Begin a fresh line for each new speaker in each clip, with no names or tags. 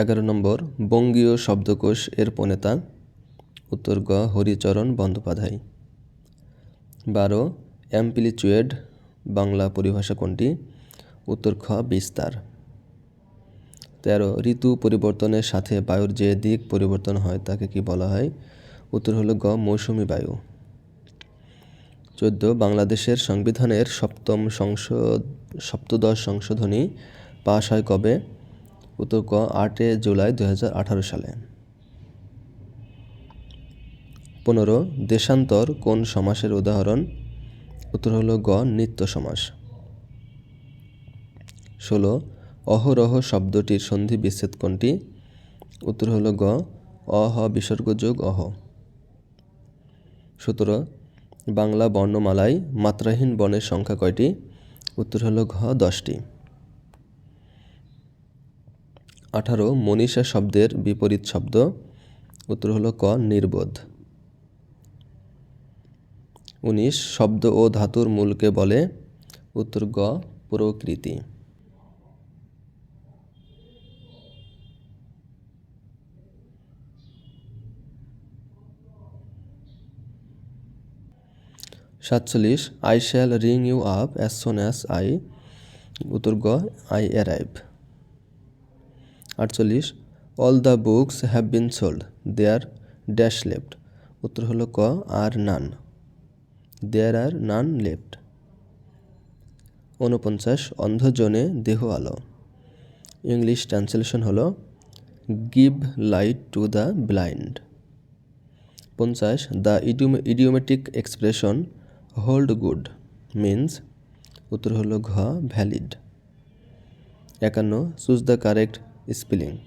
এগারো নম্বর, বঙ্গীয় শব্দকোষ এর প্রণেতা। উত্তর গ, হরিচরণ বন্দ্যোপাধ্যায়। বারো, অ্যাম্পলিচুয়েড, বাংলা পরিভাষা কোনটি? উত্তর খ, বিস্তার। তেরো, ঋতু পরিবর্তনের সাথে বায়ুর যে দিক পরিবর্তন হয়, তাকে কি বলা হয়? উত্তর হলো গ, মৌসুমি বায়ু। চোদ্দ, বাংলাদেশের সংবিধানের সপ্তম সংসদ, সপ্তদশ সংশোধনী পাশ হয় কবে? উত্তর ক, আটে জুলাই দু হাজার আঠারো সালে। পনেরো, দেশান্তর কোন সমাসের উদাহরণ? উত্তর হলো গ, নিত্য সমাস। ষোলো, অহরহ শব্দটির সন্ধি বিচ্ছেদ কোনটি? উত্তর হলো গ, অহ বিসর্গযোগ অহ। সতেরো, বাংলা বর্ণমালায় মাত্রাহীন বর্ণের সংখ্যা কয়টি? উত্তর হলো ঘ, দশটি। আঠারো মনীষা শব্দের বিপরীত শব্দ। উত্তর হলো ক, নির্বোধ। উনিশ, শব্দ ও ধাতুর মূলকে বলে। উত্তর গ, প্রকৃতি। সাতচল্লিশ, I shall ring you up as soon as I. উত্তর গ, আই অ্যারাইভ। আটচল্লিশ। All the books have been sold there dash left উত্তর হলো ক, আর নান দেয়ার আর নান লেফট ঊনপঞ্চাশ, অন্ধজনে দেহ আলো। ইংলিশ ট্রান্সলেশন হলো give light to the blind পঞ্চাশ the idiomatic expression hold good means উত্তর হলো ঘ ভ্যালিড একান্ন চুজ দ্য কারেক্ট স্পেলিং।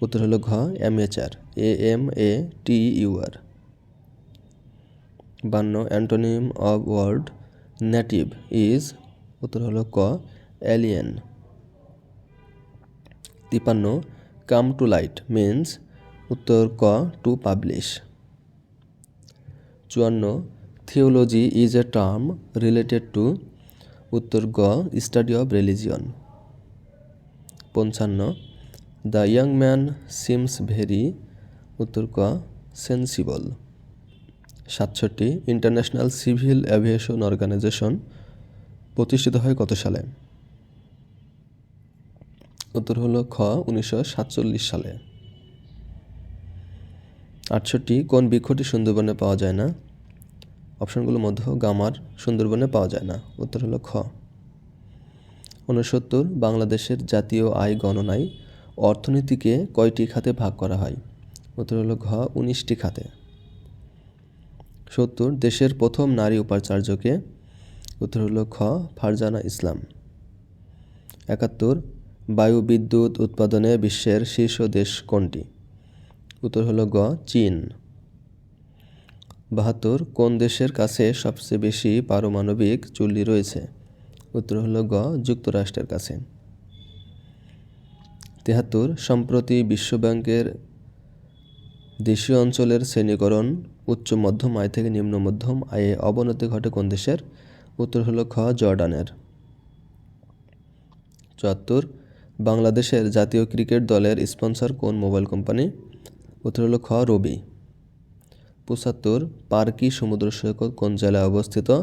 উত্তর হলো ঘ amateur A, M, A, T U R বান্ন, antonym of word native is, উত্তর হলো ক, অ্যালিয়েন। তিপান্ন কাম টু লাইট মিন্স, উত্তর ক, টু পাবলিশ। চুয়ান্ন, theology is a term related to, উত্তর গ, স্টাডি অফ রিলিজিয়ন। পঞ্চান্ন। The young man seems very, উত্তর ক, সেন্সিবল। সাতষট্টি, ইন্টারন্যাশনাল সিভিল অ্যাভিয়েশন অর্গানাইজেশন, প্রতিষ্ঠিত হয় কত সালে? উত্তর হলো খ, উনিশশো সাতচল্লিশ সালে। আটষট্টি, কোন বৃক্ষটি সুন্দরবনে পাওয়া যায় না? অপশনগুলোর মধ্যে গামার সুন্দরবনে পাওয়া যায় না। উত্তর হলো খ। ঊনসত্তর বাংলাদেশের জাতীয় আয় গণনায় অর্থনীতিকে কয়টি খাতে ভাগ করা হয়? উত্তর হলো ঘ, উনিশটি খাতে। সত্তর, দেশের প্রথম নারী উপাচার্যকে। উত্তর হলো খ, ফারজানা ইসলাম। একাত্তর, বায়ু বিদ্যুৎ উৎপাদনে বিশ্বের শীর্ষ দেশ কোনটি? উত্তর হলো গ, চীন। বাহাত্তর, কোন দেশের কাছে সবচেয়ে বেশি পারমাণবিক চুল্লি রয়েছে? উত্তর হলো গ, যুক্তরাষ্ট্রের কাছে। তেহাত্তর, সম্প্রতি বিশ্বব্যাংকের দেশীয় অঞ্চলের শ্রেণীকরণ উচ্চ, মধ্যম, আয় থেকে নিম্ন, মধ্যম আয়ে অবনতি ঘটে কোন দেশের? উত্তর হলো খ, জর্ডানের। চুয়াত্তর, বাংলাদেশের জাতীয় ক্রিকেট দলের স্পন্সর কোন মোবাইল কোম্পানি? উত্তর হলো খ, রবি। পঁচাত্তর, পার্কি সমুদ্র সৈকত কোন জেলায় অবস্থিত?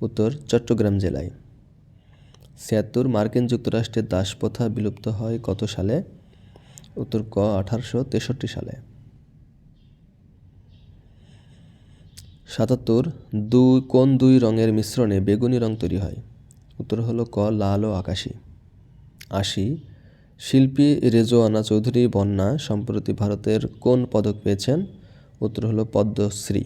উত্তর, চট্টগ্রাম জেলায়। ছিয়াত্তর মার্কিন যুক্তরাষ্ট্রের দাসপ্রথা বিলুপ্ত হয় কত সালে? উত্তর ক, আঠারোশো তেষট্টি সালে। সাতাত্তর, দুই, কোন দুই রঙের মিশ্রণে বেগুনি রং তৈরি হয়? উত্তর হলো ক, লাল ও আকাশী। আশি, শিল্পী রেজোয়ানা চৌধুরী বন্যা সম্প্রতি ভারতের কোন পদক পেয়েছেন? উত্তর হলো পদ্মশ্রী।